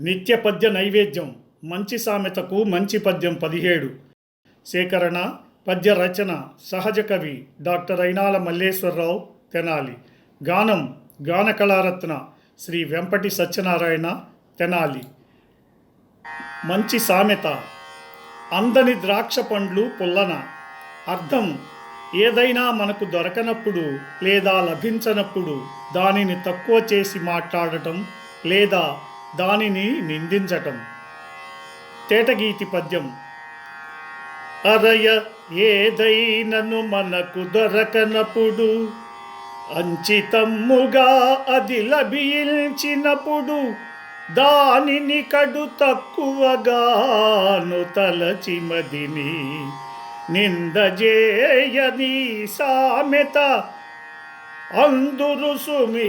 నిత్య పద్య నైవేద్యం మంచి సామెతకు మంచి పద్యం పదిహేడు. సేకరణ పద్య రచన సహజ కవి డాక్టర్ అయినాల మల్లేశ్వరరావు తెనాలి. గానం గాన కళారత్న శ్రీ వెంపటి సత్యనారాయణ తెనాలి. మంచి సామెత. అందని ద్రాక్ష పండ్లు పుల్లన. అర్థం ఏదైనా మనకు దొరకనప్పుడు లేదా లభించనప్పుడు దానిని తక్కువ చేసి మాట్లాడటం లేదా దానిని నిందించటం. తేటగీతి పద్యం. అరయ ఏదైనను మనకు దొరకనప్పుడు అంచితమ్ముగా అది లభించినప్పుడు దానిని కడు తక్కువగాను తలచిమదిని నిందజేయని సామెత. అందురు సుమీ